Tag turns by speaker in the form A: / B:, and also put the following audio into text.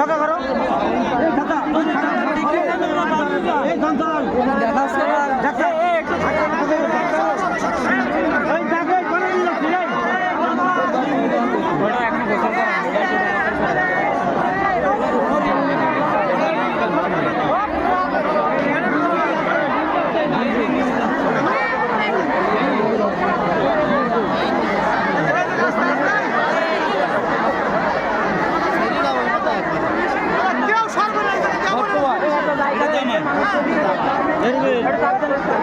A: ফাঁকা করো। ফাঁকা। 一二三